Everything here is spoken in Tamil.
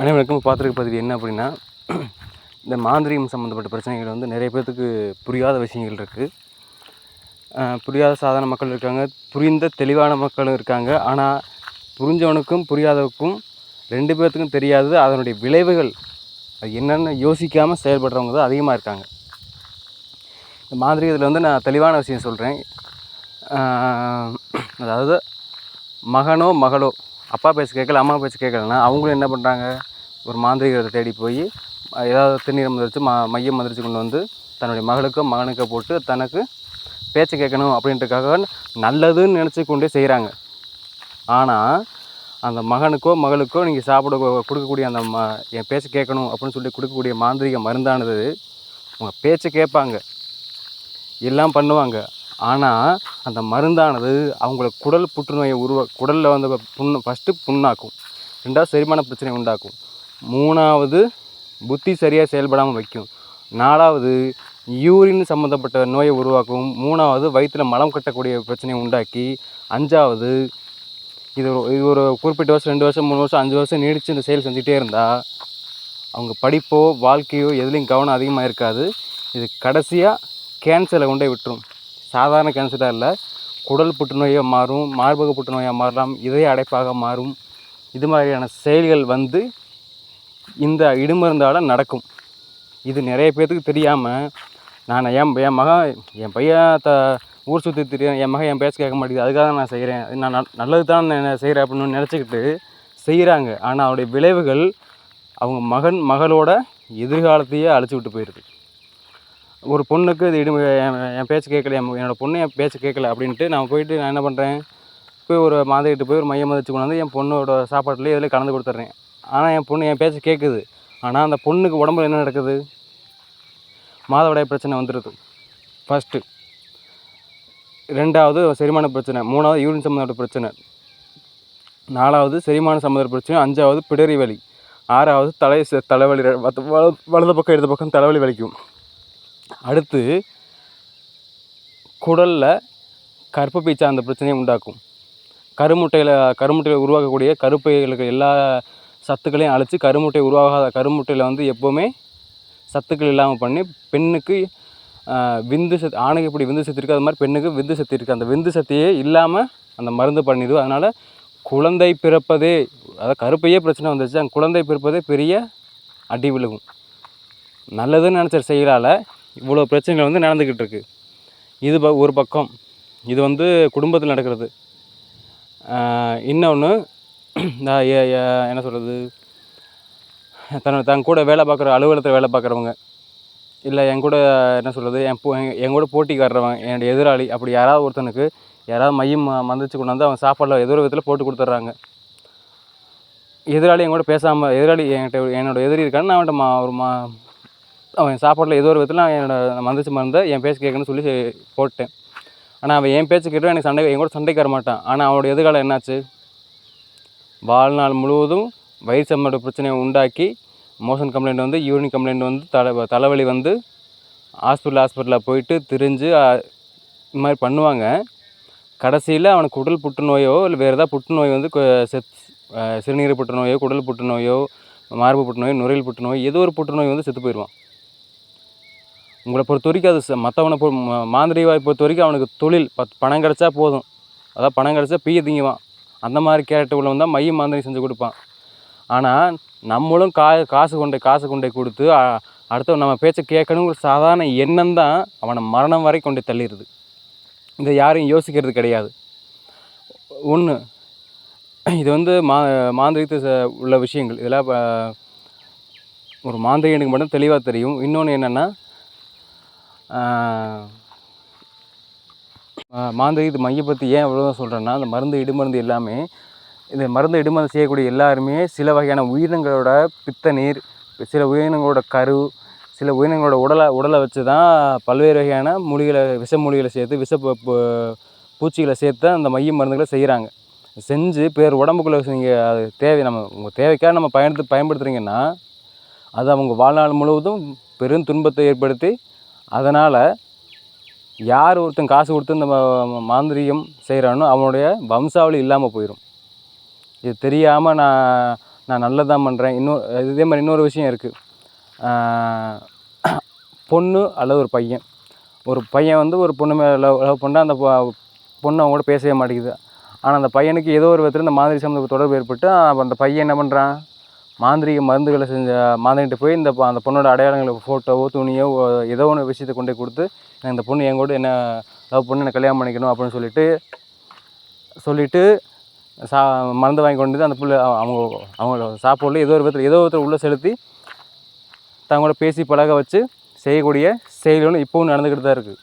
அனைவருக்கும் பார்த்துருக்க பதிவு என்ன அப்படின்னா இந்த மாந்திரியம் சம்மந்தப்பட்ட பிரச்சனைகள் வந்து நிறைய பேர்த்துக்கு புரியாத விஷயங்கள் இருக்குது புரியாத சாதாரண மக்கள் இருக்காங்க புரிந்த தெளிவான மக்களும் இருக்காங்க. ஆனால் புரிஞ்சவனுக்கும் புரியாதவனுக்கும் ரெண்டு பேர்த்துக்கும் தெரியாது அதனுடைய விளைவுகள் அது என்னென்னு யோசிக்காமல் செயல்படுறவங்க தான் அதிகமாக இருக்காங்க. இந்த மாந்திரீகத்தில் வந்து நான் தெளிவான விஷயம் சொல்கிறேன் அதாவது மகனோ மகளோ அப்பா பேச்சு கேட்கல அம்மா பேச்சு கேட்கலன்னா அவங்களும் என்ன பண்ணுறாங்க ஒரு மாந்திரிகத்தை தேடி போய் ஏதாவது திருநீர் மந்திரிச்சு ம மையம் மந்திரிச்சு கொண்டு வந்து தன்னுடைய மகளுக்கோ மகனுக்கோ போட்டு தனக்கு பேச்சு கேட்கணும் அப்படின்றதுக்காக நல்லதுன்னு நினச்சி கொண்டே செய்கிறாங்க ஆனால் அந்த மகனுக்கோ மகளுக்கோ நீங்கள் சாப்பிட கொடுக்கக்கூடிய அந்த ம என் பேச்சு கேட்கணும் அப்படின்னு சொல்லி கொடுக்கக்கூடிய மாந்திரிக மருந்தானது உங்கள் பேச்சை கேட்பாங்க. எல்லாம் பண்ணுவாங்க. ஆனால் அந்த மருந்தானது அவங்கள குடல் புற்றுநோயை உருவா குடலில் வந்து புண்ணு ஃபஸ்ட்டு புண்ணாக்கும். ரெண்டாவது செரிமான பிரச்சனை உண்டாக்கும். மூணாவது புத்தி சரியாக செயல்படாமல் வைக்கும். நாலாவது யூரின் சம்மந்தப்பட்ட நோயை உருவாக்கும். மூணாவது வயிற்றில் மலம் கட்டக்கூடிய பிரச்சனையை உண்டாக்கி அஞ்சாவது இது இது ஒரு குறிப்பிட்ட வருஷம் ரெண்டு வருஷம் மூணு வருஷம் அஞ்சு வருஷம் நீடித்து இந்த செயல் செஞ்சுட்டே இருந்தால் அவங்க படிப்போ வாழ்க்கையோ எதுலேயும் கவனம் அதிகமாக இருக்காது. இது கடைசியாக கேன்சரை கொண்டே விட்டுரும். சாதாரண கேன்சராக இல்லை. குடல் புற்றுநோயாக மாறும் மார்பக புற்றுநோயாக மாறலாம் இதய அடைப்பாக மாறும். இது மாதிரியான செயல்கள் வந்து இந்த இடுமருந்தால் நடக்கும். இது நிறைய பேர்த்துக்கு தெரியாமல் நான் என் என் மகன் என் பையன் த ஊர் சுற்றி தெரியும் என் மகன் என் பேச்சு கேட்க மாட்டேங்குது. அதுக்காக தான் நான் செய்கிறேன் நான் நல்லது தான் நான் செய்கிறேன் அப்படின்னு நினச்சிக்கிட்டு செய்கிறாங்க ஆனால் அவருடைய விளைவுகள் அவங்க மகன் மகளோட எதிர்காலத்தையே அழைச்சி விட்டு போயிடுது ஒரு பொண்ணுக்கு இது இடு என் என் பேச்சு கேட்கல என் என்னோடய பொண்ணு என் பேச்சு கேட்கல அப்படின்ட்டு நான் போயிட்டு நான் என்ன பண்ணுறேன் போய் ஒரு மாதிரிட்டு போய் ஒரு மையம் மதிச்சு கொண்டு வந்து என் பொண்ணோட சாப்பாட்டுலேயே இதில் கலந்து கொடுத்துட்றேன். ஆனால் என் பொண்ணு என் பேச்சு கேட்குது. ஆனால் அந்த பொண்ணுக்கு உடம்புல என்ன நடக்குது? மாதவிடாய் பிரச்சனை வந்துடுது ஃபஸ்ட்டு ரெண்டாவது செரிமான பிரச்சனை. மூணாவது யூரின் சம்மந்தப்பட்ட பிரச்சனை. நாலாவது செரிமான சம்மந்தப்பட்ட பிரச்சனை. அஞ்சாவது பிடரி வலி. ஆறாவது தலை ச- தலைவலி வலது வலது பக்கம் இடது பக்கம் தலைவலி வலிக்கும். அடுத்து குடலில் கர்ப்பப்பை சார்ந்த பிரச்சனையை உண்டாக்கும். கருமுட்டையில் கருமுட்டையில் உருவாக்கக்கூடிய கருப்பைகளுக்கு எல்லா சத்துக்களையும் அழித்து கருமுட்டை உருவாகாத கருமுட்டையில் வந்து எப்போவுமே சத்துக்கள் இல்லாமல் பண்ணி பெண்ணுக்கு விந்து சத்து ஆணுக்கு எப்படி விந்து சத்து இருக்குது அது மாதிரி பெண்ணுக்கு விந்து சத்து இருக்குது அந்த விந்து சத்தியே இல்லாமல் அந்த மருந்து பண்ணிடுது. அதனால் குழந்தை பிறப்பதே அதாவது கருப்பையே பிரச்சனை வந்துச்சு அந்த குழந்தை பிறப்பதே பெரிய அடி விழுகும். நல்லதுன்னு நினச்ச செயலால் இவ்வளோ பிரச்சனைகள் வந்து நடந்துக்கிட்டு இருக்கு. இது ப- ஒரு பக்கம். இது வந்து குடும்பத்தில் நடக்கிறது. இன்னொன்று என்ன சொல்கிறது தன் தன் கூட வேலை பார்க்குற அலுவலகத்தில் வேலை பார்க்குறவங்க. இல்லை என் கூட என்ன சொல்கிறது என் போ என் என் கூட போட்டிக்காடுறவன் என்னுடைய எதிராளி. அப்படி யாராவது ஒருத்தனுக்கு யாராவது மையம் ம- மந்திரிச்சு கொண்டு வந்து அவன் சாப்பாடில் எதிர ஒரு விதத்தில் போட்டு கொடுத்துட்றாங்க. எதிராளி என் கூட பேசாமல் எதிராளி என்கிட்ட என்னோட எதிரி இருக்கான்னு நான் அவன்கிட்ட மா ஒரு மா அவன் சாப்பாட்டில் ஏதோ ஒரு விதத்தில் நான் என்னோட மந்திரிச்சு மருந்தை என் பேச்சு கேட்கணும்னு சொல்லி போட்டேன். ஆனால் அவன் என் பேச்சு கேட்டும் எனக்கு சண்டை என் கூட சண்டைக்கு வர மாட்டான் ஆனால் அவனோட எதிர்காலம் என்னாச்சு? வாழ்நாள் முழுவதும் வயிறு சம்மந்த பிரச்சனையை உண்டாக்கி மோஷன் கம்ப்ளைண்ட் வந்து யூரின் கம்ப்ளைண்ட் வந்து தலை தலைவலி வந்து ஹாஸ்பிட்டல் ஹாஸ்பிட்டலில் போயிட்டு திரிஞ்சு இது இந்த மாதிரி பண்ணுவாங்க. கடைசியில் அவனுக்கு குடல் புற்றுநோயோ இல்லை வேறு ஏதாவது புற்றுநோய் வந்து செத் சிறுநீர் புற்றுநோயோ குடல் புற்றுநோயோ மார்பு புற்றுநோய் நுரையீரல் புற்றுநோய் ஏதோ ஒரு புற்றுநோய் வந்து செத்து போயிடுவான். உங்களை பொறுத்த வரைக்கும் அது மற்றவனை பொ ம- மாந்திரிகவாதி பொறுத்த வரைக்கும் அவனுக்கு தொழில் பத் பணம் கிடச்சா போதும். அதாவது பணம் கிடச்சா பீய திங்குவான். அந்த மாதிரி கேரக்டர் உள்ளவன் தான் மையம் மாந்திரி செஞ்சு கொடுப்பான். ஆனால் நம்மளும் கா காசு கொண்டை காசு கொண்டை கொடுத்து அடுத்தவன் நம்ம பேச்சை கேட்கணுங்கிற சாதாரண எண்ணம் தான் அவனை மரணம் வரை கொண்டு தள்ளிடுது. இதை யாரும் யோசிக்கிறது கிடையாது. ஒன்று இது வந்து மா மாந்திரிகத்தை உள்ள விஷயங்கள். இதெல்லாம் ஒரு மாந்திரிகனுக்கு மட்டும் தெளிவாக தெரியும். இன்னொன்று என்னென்னா மாந்திரிகத்து மைய பற்றி ஏன் இவ்வளோ சொல்கிறேன்னா அந்த மருந்து இடுமருந்து எல்லாமே இந்த மருந்து இடுமருந்து செய்யக்கூடிய எல்லாருமே சில வகையான உயிரினங்களோட பித்த நீர் சில உயிரினங்களோட கரு சில உயிரினங்களோட உடலை உடலை வச்சு தான் பல்வேறு வகையான மூலிகளை விஷ மூலிகளை சேர்த்து விஷ பூச்சிகளை சேர்த்து அந்த மைய மருந்துகளை செய்கிறாங்க செஞ்சு பேர் உடம்புக்குள்ளே நீங்கள் அது தேவை நம்ம உங்கள் தேவைக்காக நம்ம பயன்படுத்து பயன்படுத்துகிறீங்கன்னா அது அவங்க வாழ்நாள் முழுவதும் பெரும் துன்பத்தை ஏற்படுத்தி அதனால் யார் ஒருத்தன் காசு கொடுத்து இந்த மாந்திரிகம் செய்கிறானோ அவனுடைய வம்சாவளி இல்லாமல் போயிடும் இது தெரியாமல் நான் நான் நல்லதான் பண்ணுறேன் இன்னும் இதே மாதிரி இன்னொரு விஷயம் இருக்குது பொண்ணு அல்லது ஒரு பையன். ஒரு பையன் வந்து ஒரு பொண்ணு மேலே லவ் லவ் பண்ணால் அந்த பொண்ணு அவங்க கூட பேசவே மாட்டேங்குது. ஆனால் அந்த பையனுக்கு ஏதோ ஒரு விதத்தில் இந்த மாதிரி சம்மந்த தொடர்பு ஏற்பட்டு அப்போ அந்த பையன் என்ன பண்ணுறான் மாந்திரிக மருந்துகளை செஞ்ச மாந்திரிகிட்ட போய் இந்த அந்த பொண்ணோட அடையாளங்களை ஃபோட்டோவோ துணியோ ஓ- ஏதோ ஒன்று விஷயத்தை கொண்டு போய் கொடுத்து எனக்கு இந்த பொண்ணு என் கூட என்ன லவ் பண்ணி என்ன கல்யாணம் பண்ணிக்கணும் அப்படின்னு சொல்லிட்டு சொல்லிட்டு சா மருந்து வாங்கி கொண்டு வந்து அந்த புள்ள அவ- அவங்க அவங்களோட சாப்பாடு ஏதோ ஒரு விதத்தில் ஏதோ ஒருத்தர் உள்ளே செலுத்தி தங்களோட பேசி பழக வச்சு செய்யக்கூடிய செயல்களும் இப்போவும் நடந்துக்கிட்டு தான் இருக்குது